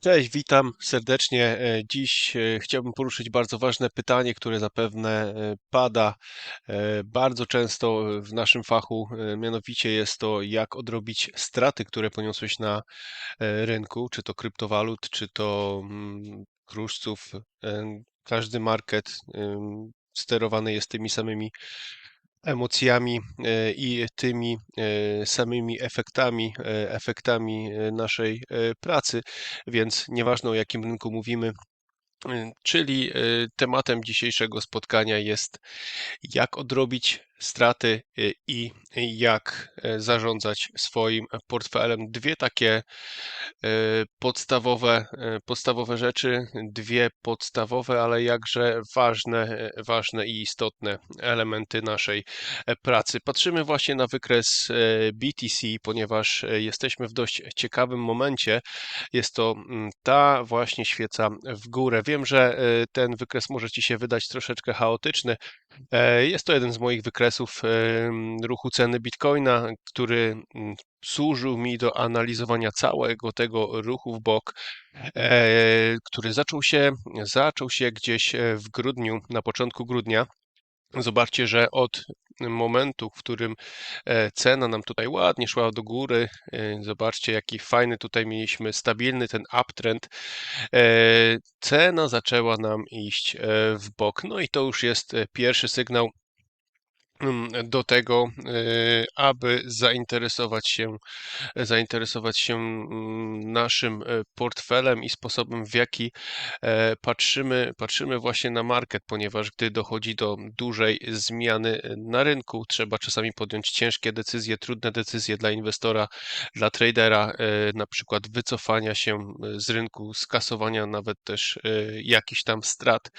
Cześć, witam serdecznie. E, Dziś e, chciałbym poruszyć bardzo ważne pytanie, które zapewne e, pada bardzo często w naszym fachu. Mianowicie jest to, jak odrobić straty, które poniosłeś na rynku, czy to kryptowalut, czy to mm, kruszców. Każdy market sterowany jest tymi samymi emocjami e, i tymi e, samymi efektami, e, efektami naszej pracy, więc nieważne o jakim rynku mówimy, czyli tematem dzisiejszego spotkania jest jak odrobić straty e, i jak e, zarządzać swoim portfelem. Dwie takie e, podstawowe, e, podstawowe rzeczy, dwie podstawowe, ale jakże ważne, ważne i istotne elementy naszej pracy. Patrzymy właśnie na wykres BTC, ponieważ jesteśmy w dość ciekawym momencie. Jest to mm, ta właśnie świeca w górę. Wiem, że ten wykres może Ci się wydać troszeczkę chaotyczny. E, Jest to jeden z moich wykresów em, ruchu ceny Bitcoina, który mm, służył mi do analizowania całego tego ruchu w bok, e, który zaczął się, zaczął się gdzieś e, w grudniu, na początku grudnia. Zobaczcie, że od momentu, w którym e, cena nam tutaj ładnie szła do góry, e, zobaczcie, jaki fajny tutaj mieliśmy stabilny ten uptrend. E, Cena zaczęła nam iść w bok. No i to już jest pierwszy sygnał do tego, e, aby zainteresować się, zainteresować się mm, naszym e, portfelem i sposobem, w jaki e, patrzymy, patrzymy właśnie na market, ponieważ gdy dochodzi do dużej zmiany na rynku, trzeba czasami podjąć ciężkie decyzje, trudne decyzje dla inwestora, dla tradera, e, na przykład wycofania się e, z rynku, skasowania nawet też e, jakichś tam strat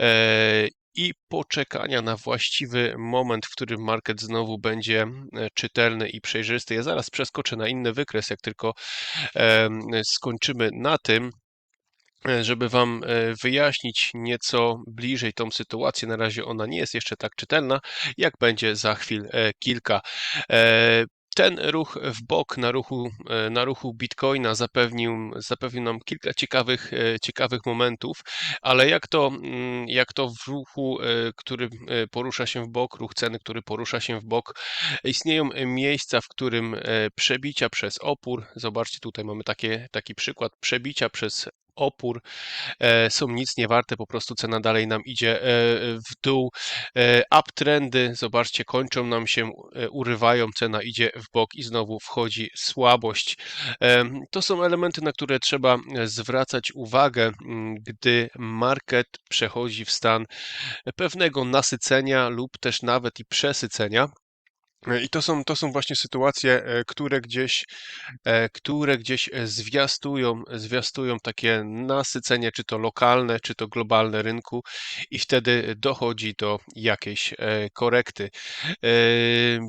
e, i poczekania na właściwy moment, w którym market znowu będzie e, czytelny i przejrzysty. Ja zaraz przeskoczę na inny wykres, jak tylko skończymy na tym, e, żeby Wam e, wyjaśnić nieco bliżej tą sytuację. Na razie ona nie jest jeszcze tak czytelna, jak będzie za chwil kilka. Ten ruch w bok na ruchu, e, na ruchu Bitcoina zapewnił, zapewnił nam kilka ciekawych, e, ciekawych momentów, ale jak to, mm, jak to w ruchu, e, który porusza się w bok, ruch ceny, który porusza się w bok, istnieją miejsca, w którym przebicia przez opór, zobaczcie tutaj mamy takie, taki przykład. Przebicia przez opór e, są nic nie warte, po prostu cena dalej nam idzie e, w dół. E, Uptrendy, zobaczcie, kończą nam się, urywają, cena idzie w bok i znowu wchodzi słabość. To są elementy, na które trzeba zwracać uwagę, m, gdy market przechodzi w stan pewnego nasycenia lub też nawet i przesycenia. I to są, to są właśnie sytuacje, e, które gdzieś, e, które gdzieś e, zwiastują, zwiastują takie nasycenie, czy to lokalne, czy to globalne rynku, i wtedy dochodzi do jakiejś korekty.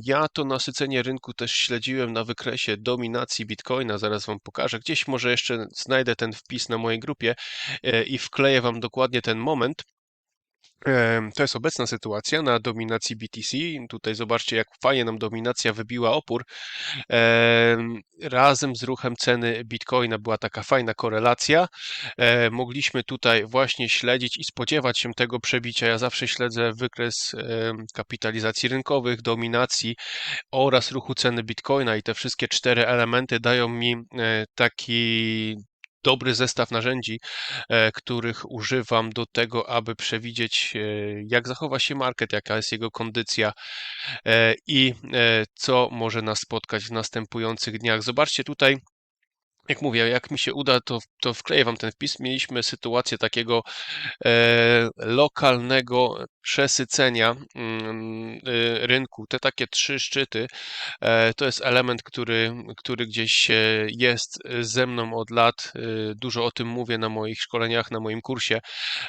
Ja to nasycenie rynku też śledziłem na wykresie dominacji Bitcoina. Zaraz Wam pokażę. Gdzieś może jeszcze znajdę ten wpis na mojej grupie i wkleję Wam dokładnie ten moment. To jest obecna sytuacja na dominacji BTC. Tutaj zobaczcie, jak fajnie nam dominacja wybiła opór. Em, Razem z ruchem ceny Bitcoina była taka fajna korelacja. Mogliśmy tutaj właśnie śledzić i spodziewać się tego przebicia. Ja zawsze śledzę wykres kapitalizacji rynkowych, dominacji oraz ruchu ceny Bitcoina i te wszystkie cztery elementy dają mi e, taki dobry zestaw narzędzi, e, których używam do tego, aby przewidzieć, e, jak zachowa się market, jaka jest jego kondycja e, i co może nas spotkać w następujących dniach. Zobaczcie tutaj. Jak mówię, jak mi się uda, to, to wkleję Wam ten wpis. Mieliśmy sytuację takiego e, lokalnego przesycenia y, rynku. Te takie trzy szczyty e, to jest element, który, który gdzieś e, jest ze mną od lat. E, Dużo o tym mówię na moich szkoleniach, na moim kursie.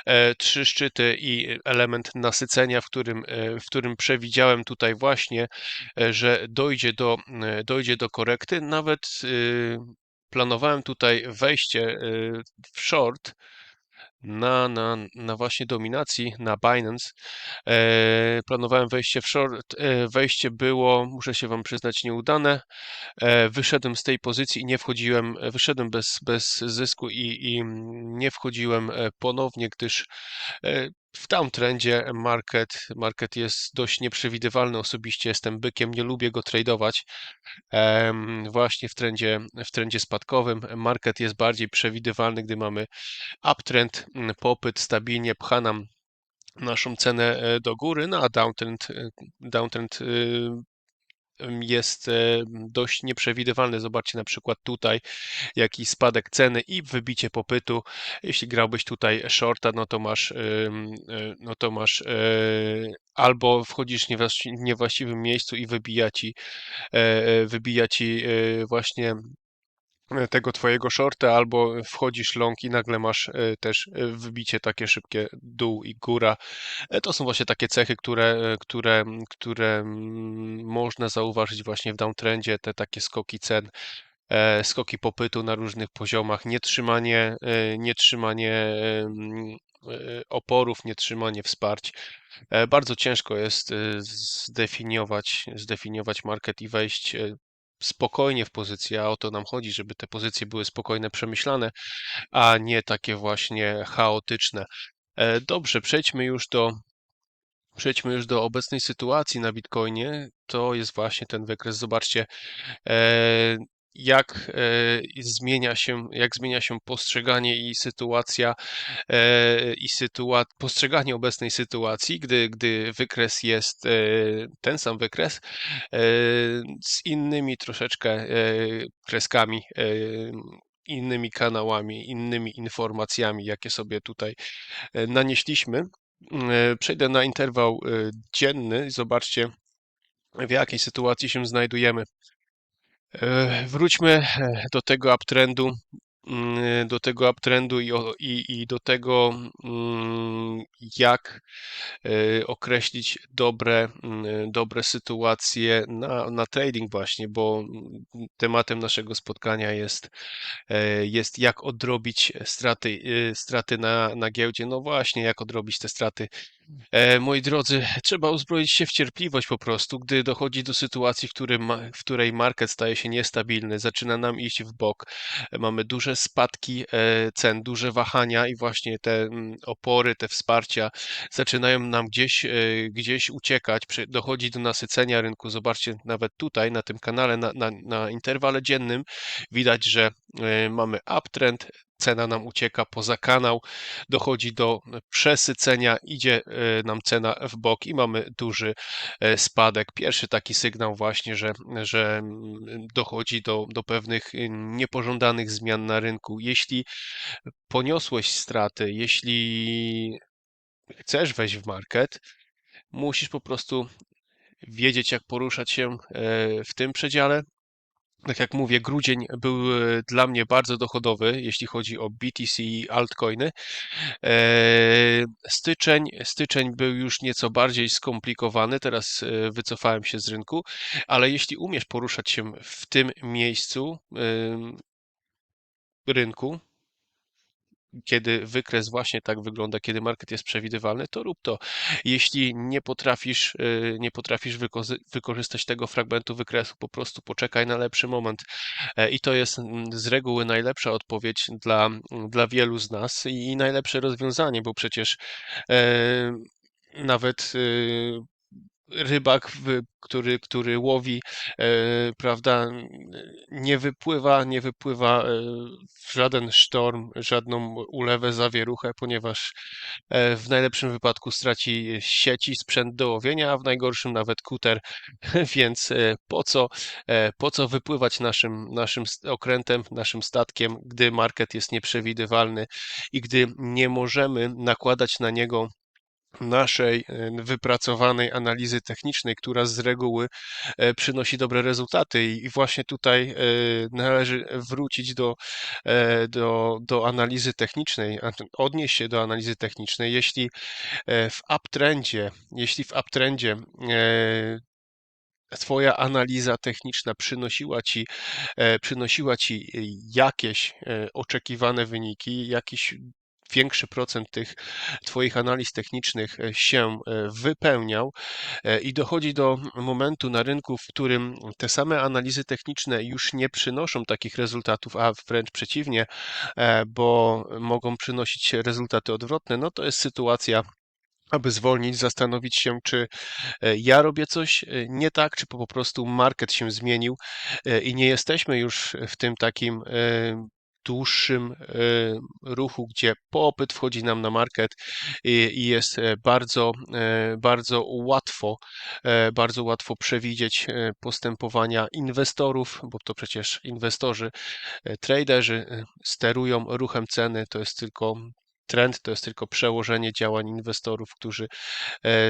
E, Trzy szczyty i element nasycenia, w którym, e, w którym przewidziałem tutaj właśnie, e, że dojdzie do, e, dojdzie do korekty. Nawet y, planowałem tutaj wejście y, w short, na, na, na właśnie dominacji na Binance. E, planowałem wejście w short. E, wejście było, muszę się Wam przyznać, nieudane. E, wyszedłem z tej pozycji i nie wchodziłem, wyszedłem bez, bez zysku i, i nie wchodziłem ponownie, gdyż w downtrendzie market, market jest dość nieprzewidywalny. Osobiście jestem bykiem, nie lubię go tradować. Właśnie w trendzie, w trendzie spadkowym market jest bardziej przewidywalny, gdy mamy uptrend, mm, popyt stabilnie pcha nam naszą cenę e, do góry, no a downtrend, e, downtrend y, jest dość nieprzewidywalny. Zobaczcie na przykład tutaj jakiś spadek ceny i wybicie popytu. Jeśli grałbyś tutaj shorta, no to masz, e, no to masz e, albo wchodzisz w niewłaści- niewłaściwym miejscu i wybija ci, e, wybija ci właśnie tego twojego shorta, albo wchodzisz long i nagle masz e, też e, wybicie takie szybkie dół i góra. E, To są właśnie takie cechy, które, które, które można zauważyć właśnie w downtrendzie, te takie skoki cen, skoki popytu na różnych poziomach, nietrzymanie, nietrzymanie oporów, nietrzymanie wsparć. Bardzo ciężko jest zdefiniować, zdefiniować market i wejść spokojnie w pozycję, a o to nam chodzi, żeby te pozycje były spokojne, przemyślane, a nie takie właśnie chaotyczne. E, Dobrze, przejdźmy już do Przejdźmy już do obecnej sytuacji na Bitcoinie. To jest właśnie ten wykres. Zobaczcie, e, jak e, zmienia się, jak zmienia się postrzeganie i sytuacja, e, i sytua postrzeganie obecnej sytuacji, gdy, gdy wykres jest e, ten sam wykres, z innymi troszeczkę kreskami, innymi kanałami, innymi informacjami, jakie sobie tutaj nanieśliśmy. Przejdę na interwał dzienny. Zobaczcie, w jakiej sytuacji się znajdujemy. E, Wróćmy e, do tego uptrendu, mm, do tego uptrendu i, i, i do tego, mm, jak e, określić dobre, mm, dobre sytuacje na, na trading właśnie, bo tematem naszego spotkania jest, jest jak odrobić straty, straty na, na giełdzie. No właśnie, jak odrobić te straty E, moi drodzy, trzeba uzbroić się w cierpliwość po prostu, gdy dochodzi do sytuacji, w, którym, w której market staje się niestabilny, zaczyna nam iść w bok, e, mamy duże spadki e, cen, duże wahania i właśnie te mm, opory, te wsparcia zaczynają nam gdzieś, gdzieś uciekać, dochodzi do nasycenia rynku. Zobaczcie, nawet tutaj na tym kanale, na, na, na interwale dziennym widać, że mamy uptrend, cena nam ucieka poza kanał, dochodzi do przesycenia, idzie e, nam cena w bok i mamy duży e, spadek. Pierwszy taki sygnał właśnie, że, że mm, dochodzi do, do pewnych y, niepożądanych zmian na rynku. Jeśli poniosłeś straty, jeśli chcesz wejść w market, musisz po prostu wiedzieć, jak poruszać się e, w tym przedziale. Tak jak mówię, grudzień był e, dla mnie bardzo dochodowy, jeśli chodzi o BTC i altcoiny. E, Styczeń, styczeń był już nieco bardziej skomplikowany, teraz e, wycofałem się z rynku, ale jeśli umiesz poruszać się w tym miejscu rynku, kiedy wykres właśnie tak wygląda, kiedy market jest przewidywalny, to rób to. Jeśli nie potrafisz, e, nie potrafisz wykorzystać tego fragmentu wykresu, po prostu poczekaj na lepszy moment. E, I to jest mm, z reguły najlepsza odpowiedź dla, dla wielu z nas i najlepsze rozwiązanie, bo przecież e, nawet e, rybak, który, który łowi, e, prawda, nie wypływa, nie wypływa e, w żaden sztorm, żadną ulewę, zawieruchę, ponieważ e, w najlepszym wypadku straci sieci, sprzęt do łowienia, a w najgorszym nawet kuter, więc po co, po co wypływać naszym, naszym okrętem, naszym statkiem, gdy market jest nieprzewidywalny i gdy nie możemy nakładać na niego naszej e, wypracowanej analizy technicznej, która z reguły e, przynosi dobre rezultaty. I właśnie tutaj e, należy wrócić do, do, do analizy technicznej, odnieść się do analizy technicznej. Jeśli w uptrendzie, jeśli w uptrendzie Twoja analiza techniczna przynosiła ci, przynosiła ci jakieś oczekiwane wyniki, jakiś większy procent tych Twoich analiz technicznych e, się e, wypełniał e, i dochodzi do momentu na rynku, w którym te same analizy techniczne już nie przynoszą takich rezultatów, a wręcz przeciwnie, bo mogą przynosić rezultaty odwrotne, no to jest sytuacja aby zwolnić, zastanowić się, czy ja robię coś nie tak, czy po prostu market się zmienił i nie jesteśmy już w tym takim dłuższym e, ruchu, gdzie popyt wchodzi nam na market i jest e, bardzo, e, bardzo łatwo, bardzo łatwo przewidzieć postępowania inwestorów, bo to przecież inwestorzy, traderzy sterują ruchem ceny, to jest tylko trend to jest tylko przełożenie działań inwestorów, którzy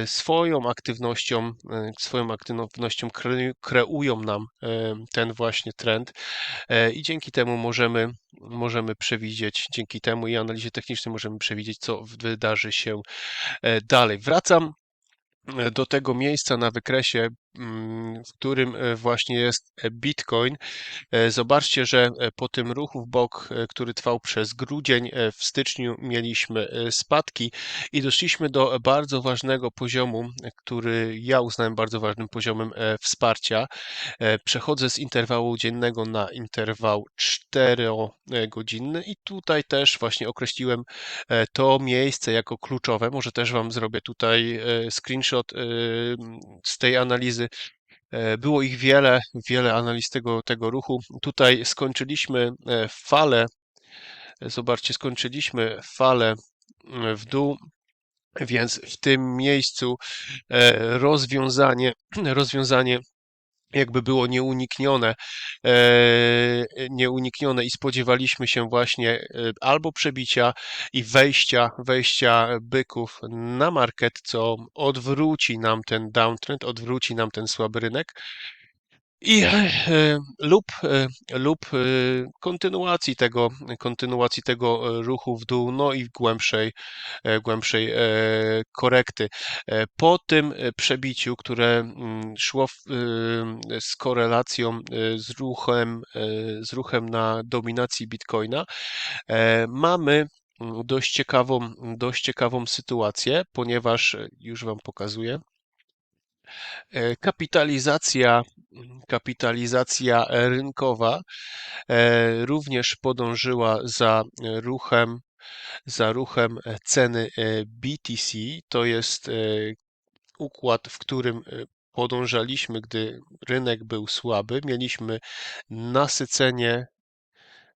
swoją aktywnością, swoją aktywnością kreują nam ten właśnie trend i dzięki temu możemy możemy przewidzieć, dzięki temu i analizie technicznej możemy przewidzieć, co wydarzy się e, dalej. Wracam e, do tego miejsca na wykresie, w którym e, właśnie jest Bitcoin. Zobaczcie, że po tym ruchu w bok, który trwał przez grudzień, w styczniu mieliśmy spadki i doszliśmy do bardzo ważnego poziomu, który ja uznałem bardzo ważnym poziomem wsparcia. Przechodzę z interwału dziennego na interwał 4-godzinny i tutaj też właśnie określiłem to miejsce jako kluczowe. Może też Wam zrobię tutaj screenshot z tej analizy. Było ich wiele, wiele analiz tego, tego ruchu. Tutaj skończyliśmy falę, zobaczcie, skończyliśmy falę w dół, więc w tym miejscu rozwiązanie, rozwiązanie jakby było nieuniknione, e, nieuniknione i spodziewaliśmy się właśnie e, albo przebicia i wejścia, wejścia byków na market, co odwróci nam ten downtrend, odwróci nam ten słaby rynek i e, lub, lub kontynuacji tego, kontynuacji tego ruchu w dół, no i głębszej, głębszej korekty. Po tym przebiciu, które mm, szło z korelacją z ruchem, z ruchem na dominacji Bitcoina, mamy dość ciekawą, dość ciekawą sytuację, ponieważ już Wam pokazuję. Kapitalizacja kapitalizacja rynkowa e, również podążyła za ruchem, za ruchem ceny e, BTC. To jest e, układ, w którym podążaliśmy, gdy rynek był słaby. Mieliśmy nasycenie,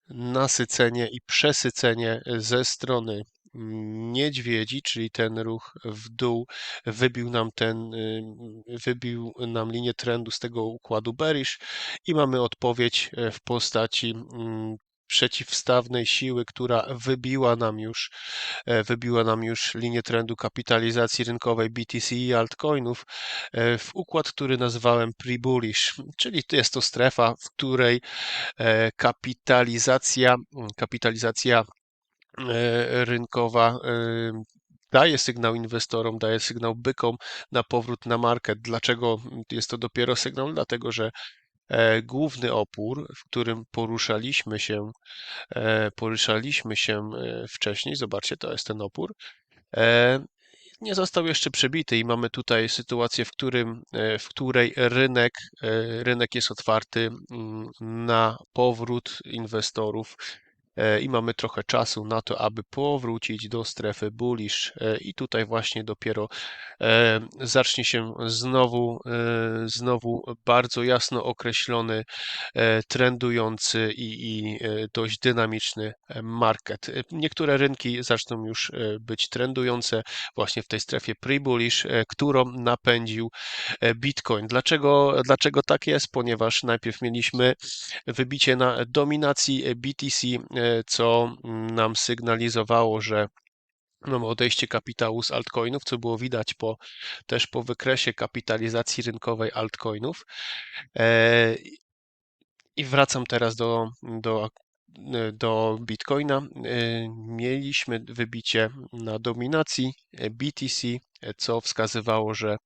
nasycenie i przesycenie ze strony niedźwiedzi, czyli ten ruch w dół wybił nam ten, y, wybił nam linię trendu z tego układu bearish i mamy odpowiedź e, w postaci mm, przeciwstawnej siły, która wybiła nam już, e, wybiła nam już linię trendu kapitalizacji rynkowej BTC i altcoinów e, w układ, który nazwałem pre-bullish, czyli jest to strefa, w której kapitalizacja, kapitalizacja rynkowa e, daje sygnał inwestorom, daje sygnał bykom na powrót na market. Dlaczego jest to dopiero sygnał? Dlatego, że e, główny opór, w którym poruszaliśmy się, poruszaliśmy się wcześniej, zobaczcie, to jest ten opór, nie został jeszcze przebity i mamy tutaj sytuację, w, którym, w której rynek, rynek jest otwarty mm, na powrót inwestorów E, i mamy trochę czasu na to, aby powrócić do strefy bullish e, i tutaj właśnie dopiero e, zacznie się znowu, znowu bardzo jasno określony, trendujący i, i dość dynamiczny market. Niektóre rynki zaczną już być trendujące właśnie w tej strefie pre-bullish, którą napędził Bitcoin. Dlaczego, dlaczego tak jest? Ponieważ najpierw mieliśmy wybicie na dominacji BTC co nam sygnalizowało, że mamy odejście kapitału z altcoinów, co było widać po, też po wykresie kapitalizacji rynkowej altcoinów. E, I wracam teraz do, do, do Bitcoina. E, mieliśmy wybicie na dominacji BTC, co wskazywało, że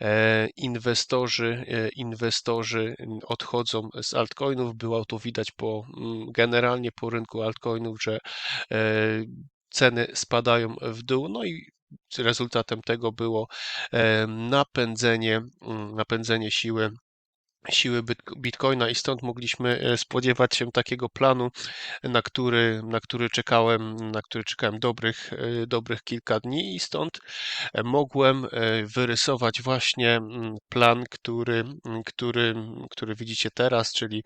e, inwestorzy, e, inwestorzy odchodzą z altcoinów. Było to widać po, generalnie po rynku altcoinów, że e, ceny spadają w dół, no i rezultatem tego było napędzenie, napędzenie siły siły Bitcoina i stąd mogliśmy e, spodziewać się takiego planu, na który, na który czekałem, na który czekałem dobrych, e, dobrych kilka dni i stąd e, mogłem wyrysować właśnie plan, który, który, który widzicie teraz, czyli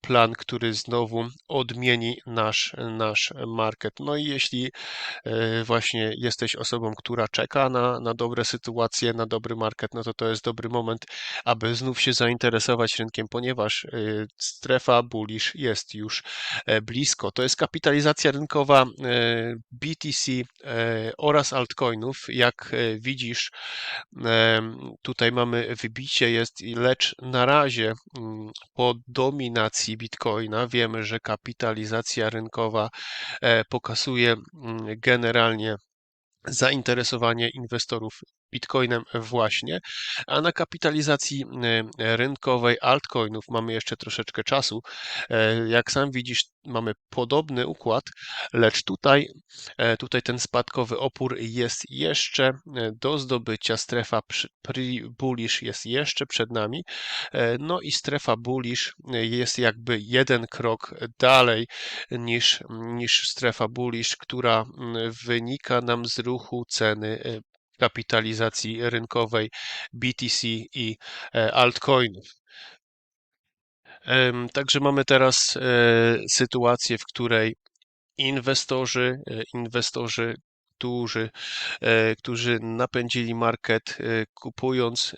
plan, który znowu odmieni nasz, nasz market. No i jeśli właśnie jesteś osobą, która czeka na, na dobre sytuacje, na dobry market, no to to jest dobry moment, aby znów się zainteresować zainteresować rynkiem, ponieważ y, strefa bullish jest już e, blisko. To jest kapitalizacja rynkowa e, BTC e, oraz altcoinów. Jak widzisz, tutaj mamy wybicie jest, lecz na razie mm, po dominacji Bitcoina wiemy, że kapitalizacja rynkowa pokazuje mm, generalnie zainteresowanie inwestorów Bitcoinem właśnie, a na kapitalizacji e, rynkowej altcoinów mamy jeszcze troszeczkę czasu. E, jak sam widzisz, mamy podobny układ, lecz tutaj, e, tutaj ten spadkowy opór jest jeszcze do zdobycia. Strefa bullish jest jeszcze przed nami, no i strefa bullish jest jakby jeden krok dalej niż, niż strefa bullish, która wynika nam z ruchu ceny kapitalizacji rynkowej BTC i e, altcoinów. Także mamy teraz e, sytuację, w której inwestorzy, e, inwestorzy, którzy, którzy napędzili market kupując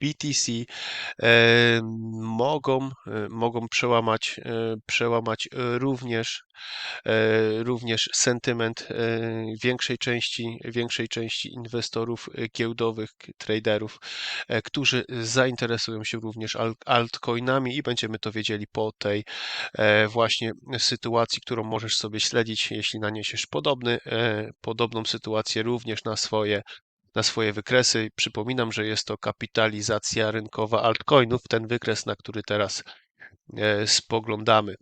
BTC mogą, mogą przełamać, przełamać również, również sentyment większej części, większej części inwestorów giełdowych, traderów, którzy zainteresują się również altcoinami i będziemy to wiedzieli po tej właśnie sytuacji, którą możesz sobie śledzić, jeśli naniesiesz podobny, podobną sytuację również na swoje na swoje wykresy. Przypominam, że jest to kapitalizacja rynkowa altcoinów, ten wykres, na który teraz e, spoglądamy.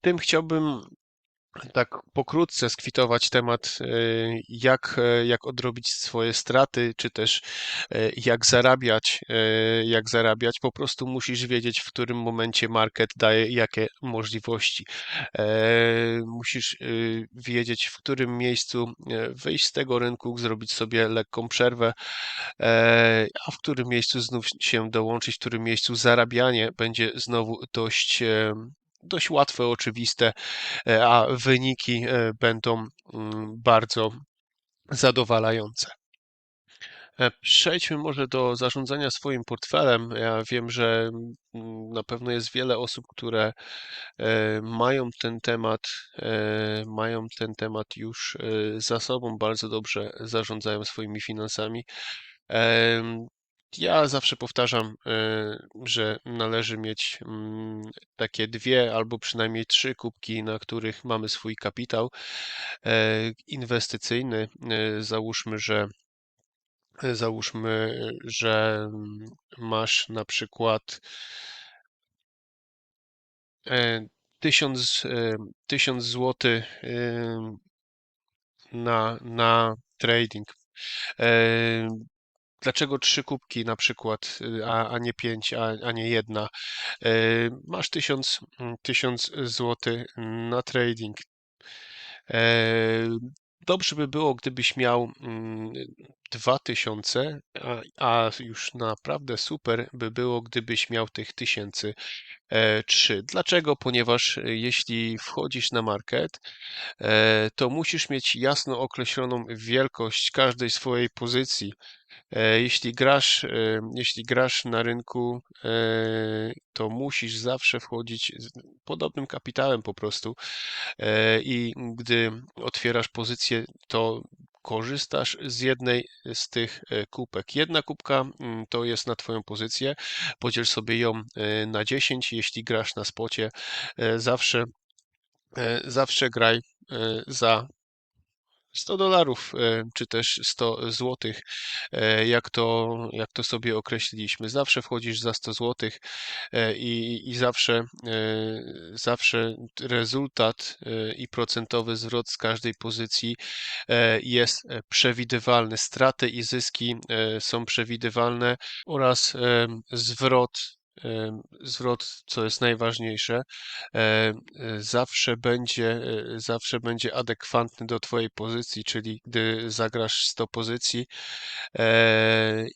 Tym chciałbym tak pokrótce skwitować temat, e, jak, e, jak odrobić swoje straty, czy też e, jak zarabiać, jak zarabiać. Po prostu musisz wiedzieć, w którym momencie market daje jakie możliwości. Musisz wiedzieć, w którym miejscu wyjść z tego rynku, zrobić sobie lekką przerwę, a w którym miejscu znów się dołączyć, w którym miejscu zarabianie będzie znowu dość dość łatwe, oczywiste, e, a wyniki e, będą mm, bardzo zadowalające. E, przejdźmy może do zarządzania swoim portfelem. Ja wiem, że mm, na pewno jest wiele osób, które mają ten temat, mają ten temat już za sobą, bardzo dobrze zarządzają swoimi finansami. Ja zawsze powtarzam, e, że należy mieć mm, takie dwie albo przynajmniej trzy kubki, na których mamy swój kapitał e, inwestycyjny. E, załóżmy, że załóżmy, że mm, masz na przykład tysiąc, tysiąc złotych na, na trading. Dlaczego trzy kubki na przykład, y, a, a nie pięć, a, a nie jedna? Y, masz tysiąc, mm, tysiąc złotych na trading. E, dobrze by było, gdybyś miał mm, dwa tysiące, a, już naprawdę super by było, gdybyś miał tych tysięcy e, trzy. Dlaczego? Ponieważ e, jeśli wchodzisz na market, to musisz mieć jasno określoną wielkość każdej swojej pozycji. E, jeśli grasz, e, jeśli grasz na rynku, e, to musisz zawsze wchodzić z podobnym kapitałem po prostu. I gdy otwierasz pozycję, to korzystasz z jednej z tych kubek. Jedna kubka mm, to jest na Twoją pozycję. Podziel sobie ją na 10. Jeśli grasz na spocie, zawsze, zawsze graj za 100 dolarów, e, czy też 100 złotych, e, jak to, jak to sobie określiliśmy. Zawsze wchodzisz za 100 złotych e, i, i zawsze, zawsze rezultat i procentowy zwrot z każdej pozycji jest przewidywalny. Straty i zyski są przewidywalne oraz zwrot zwrot, co jest najważniejsze, zawsze będzie, zawsze będzie adekwatny do Twojej pozycji, czyli gdy zagrasz 100 pozycji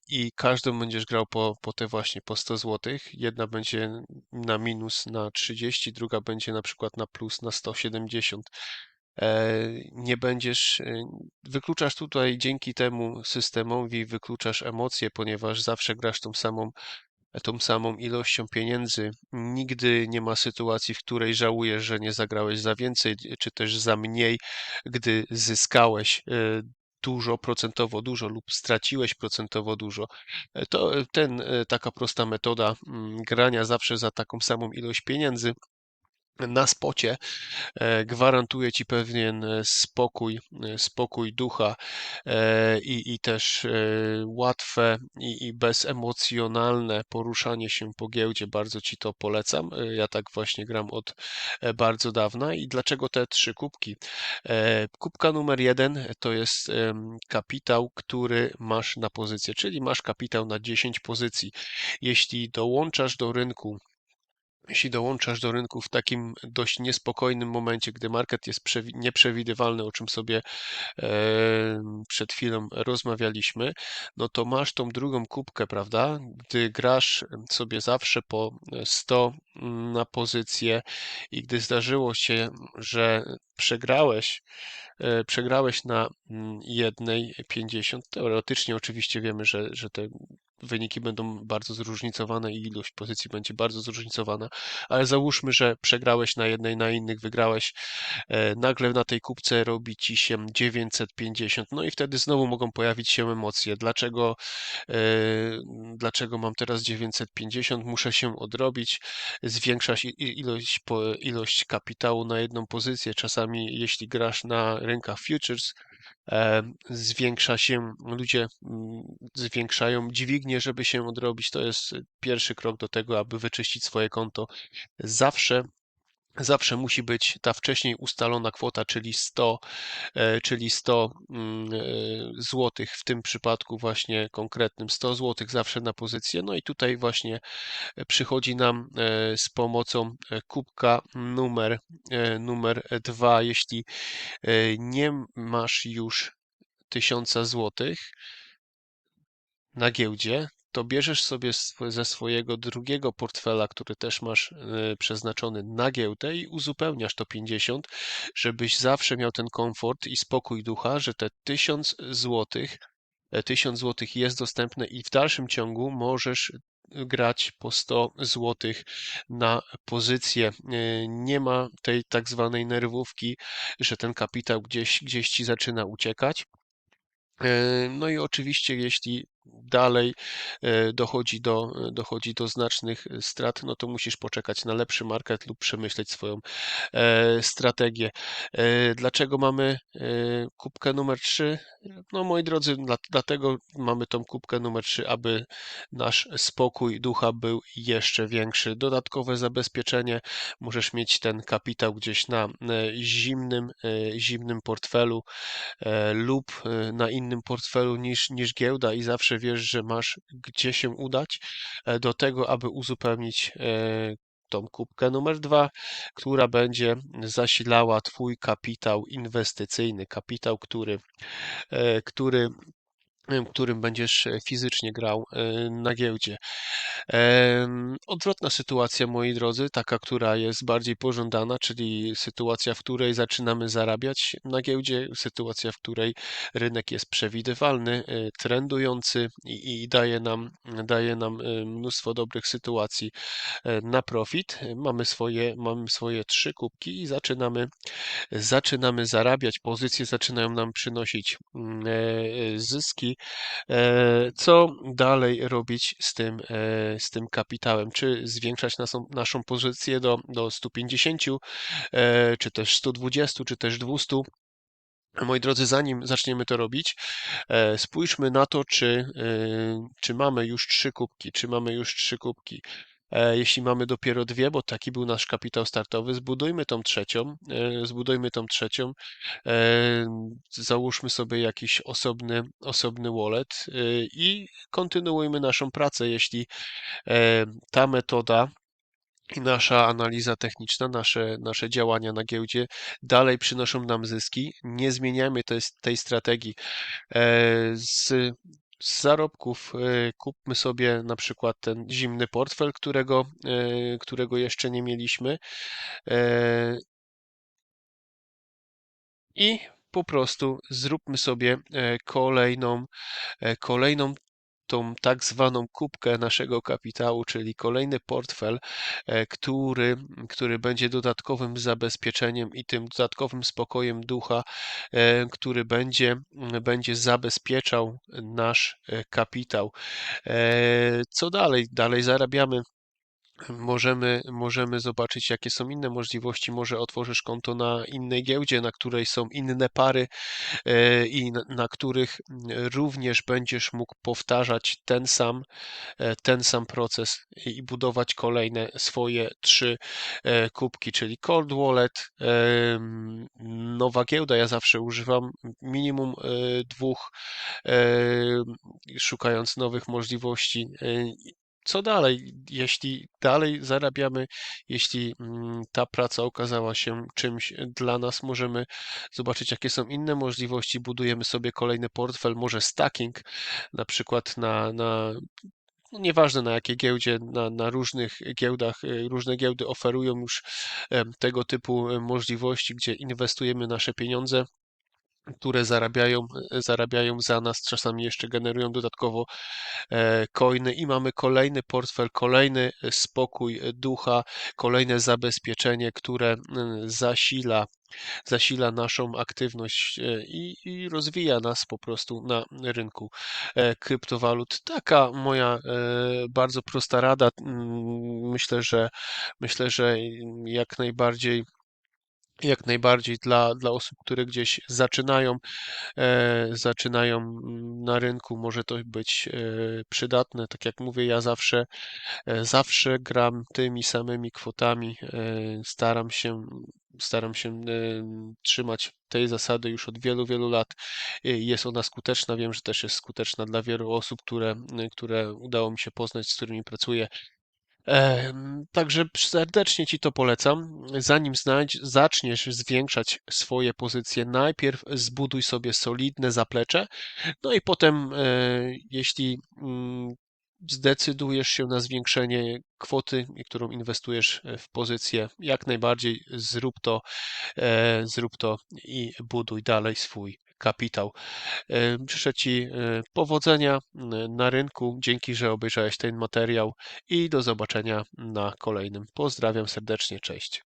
i każdą będziesz grał po, po te właśnie po 100 zł, jedna będzie na minus na 30, druga będzie na przykład na plus na 170 nie będziesz, wykluczasz tutaj dzięki temu systemowi, wykluczasz emocje, ponieważ zawsze grasz tą samą tą samą ilością pieniędzy. Nigdy nie ma sytuacji, w której żałujesz, że nie zagrałeś za więcej, czy też za mniej, gdy zyskałeś e, dużo, procentowo dużo lub straciłeś procentowo dużo. E, to ten, e, taka prosta metoda mm, grania zawsze za taką samą ilość pieniędzy na spocie e, gwarantuje ci pewien e, spokój, e, spokój ducha i, i też łatwe i, i bezemocjonalne poruszanie się po giełdzie. Bardzo ci to polecam. Ja tak właśnie gram od bardzo dawna. I dlaczego te trzy kubki? Kubka numer jeden to jest kapitał, który masz na pozycję, czyli masz kapitał na 10 pozycji. Jeśli dołączasz do rynku jeśli dołączasz do rynku w takim dość niespokojnym momencie, gdy market jest nieprzewidywalny, o czym sobie e, przed chwilą rozmawialiśmy, no to masz tą drugą kubkę, prawda? Gdy grasz sobie zawsze po 100 na pozycję i gdy zdarzyło się, że przegrałeś, e, przegrałeś na mm, jednej 50, teoretycznie oczywiście wiemy, że, że te wyniki będą bardzo zróżnicowane i ilość pozycji będzie bardzo zróżnicowana, ale załóżmy, że przegrałeś na jednej, na innych wygrałeś, e, nagle na tej kupce robi ci się 950, no i wtedy znowu mogą pojawić się emocje. Dlaczego, e, dlaczego mam teraz 950? Muszę się odrobić, zwiększać ilość, ilość kapitału na jedną pozycję. Czasami, jeśli grasz na rynkach futures, zwiększa się, ludzie mm, zwiększają dźwignię, żeby się odrobić. To jest pierwszy krok do tego, aby wyczyścić swoje konto. Zawsze Zawsze musi być ta wcześniej ustalona kwota, czyli 100, e, czyli 100 mm, e, złotych, w tym przypadku właśnie konkretnym 100 złotych zawsze na pozycję. No i tutaj właśnie przychodzi nam e, z pomocą kubka numer, numer 2. Jeśli nie masz już 1000 złotych na giełdzie, to bierzesz sobie ze swojego drugiego portfela, który też masz e, przeznaczony na giełdę i uzupełniasz to 50, żebyś zawsze miał ten komfort i spokój ducha, że te 1000 złotych 1000 złotych jest dostępne i w dalszym ciągu możesz grać po 100 złotych na pozycję. E, nie ma tej tak zwanej nerwówki, że ten kapitał gdzieś, gdzieś ci zaczyna uciekać. E, no i oczywiście, jeśli dalej e, dochodzi do, dochodzi do znacznych strat, no to musisz poczekać na lepszy market lub przemyśleć swoją e, strategię. Dlaczego mamy kubkę numer 3? No moi drodzy, dlatego mamy tą kubkę numer 3, aby nasz spokój ducha był jeszcze większy. Dodatkowe zabezpieczenie, możesz mieć ten kapitał gdzieś na zimnym, zimnym portfelu lub na innym portfelu niż, niż giełda i zawsze wiesz, że masz gdzie się udać e, do tego, aby uzupełnić e, tą kubkę numer dwa, która będzie zasilała Twój kapitał inwestycyjny, kapitał, który, e, który którym będziesz fizycznie grał na giełdzie. Odwrotna sytuacja, moi drodzy, taka, która jest bardziej pożądana, czyli sytuacja, w której zaczynamy zarabiać na giełdzie, sytuacja, w której rynek jest przewidywalny, e, trendujący i, daje, nam, daje nam e, mnóstwo dobrych sytuacji e, na profit. Mamy swoje, mamy swoje trzy kubki i zaczynamy, zaczynamy zarabiać, pozycje zaczynają nam przynosić mm, zyski. Co dalej robić z tym, z tym kapitałem, czy zwiększać naszą, naszą pozycję do, do 150, e, czy też 120, czy też 200 Moi drodzy, zanim zaczniemy to robić, e, spójrzmy na to, czy, e, czy mamy już trzy kubki, czy mamy już trzy kubki. E, Jeśli mamy dopiero dwie, bo taki był nasz kapitał startowy, zbudujmy tą trzecią, e, zbudujmy tą trzecią, e, załóżmy sobie jakiś osobny, osobny wallet i kontynuujmy naszą pracę. Jeśli ta metoda i nasza analiza techniczna, nasze, nasze działania na giełdzie dalej przynoszą nam zyski. Nie zmieniamy tej, tej strategii. Z, z zarobków e, kupmy sobie na przykład ten zimny portfel, którego, e, którego jeszcze nie mieliśmy. E, I po prostu zróbmy sobie e, kolejną, e, kolejną tą tak zwaną kubkę naszego kapitału, czyli kolejny portfel, e, który, który będzie dodatkowym zabezpieczeniem i tym dodatkowym spokojem ducha, e, który będzie, będzie zabezpieczał nasz e, kapitał. Co dalej? Dalej zarabiamy Możemy, możemy zobaczyć, jakie są inne możliwości. Może otworzysz konto na innej giełdzie, na której są inne pary e, i na, których również będziesz mógł powtarzać ten sam, e, ten sam proces i budować kolejne swoje trzy e, kubki, czyli cold wallet, nowa giełda. Ja zawsze używam minimum dwóch, szukając nowych możliwości co dalej, jeśli dalej zarabiamy, jeśli mm, ta praca okazała się czymś dla nas, możemy zobaczyć, jakie są inne możliwości. Budujemy sobie kolejny portfel, może stacking, na przykład na, na no nieważne na jakiej giełdzie, na, na różnych giełdach, y, różne giełdy oferują już em, tego typu e, możliwości, gdzie inwestujemy nasze pieniądze które zarabiają, zarabiają za nas, czasami jeszcze generują dodatkowo e, coiny i mamy kolejny portfel, kolejny spokój ducha, kolejne zabezpieczenie, które zasila zasila naszą aktywność e, i, i rozwija nas po prostu na rynku e, kryptowalut. Taka moja e, bardzo prosta rada. Myślę, że myślę, że jak najbardziej jak najbardziej dla, dla osób, które gdzieś zaczynają, e, zaczynają mm, na rynku, może to być e, przydatne. Tak jak mówię, ja zawsze, e, zawsze gram tymi samymi kwotami. E, staram się, staram się e, trzymać tej zasady już od wielu, wielu lat. E, Jest ona skuteczna. Wiem, że też jest skuteczna dla wielu osób, które, które udało mi się poznać, z którymi pracuję. Także serdecznie Ci to polecam. Zanim znajdź, zaczniesz zwiększać swoje pozycje, najpierw zbuduj sobie solidne zaplecze, no i potem, e, jeśli mm, zdecydujesz się na zwiększenie kwoty, którą inwestujesz w pozycję, jak najbardziej zrób to, e, zrób to i buduj dalej swój kapitał. E, Życzę Ci e, powodzenia na rynku. Dzięki, że obejrzałeś ten materiał i do zobaczenia na kolejnym. Pozdrawiam serdecznie, cześć.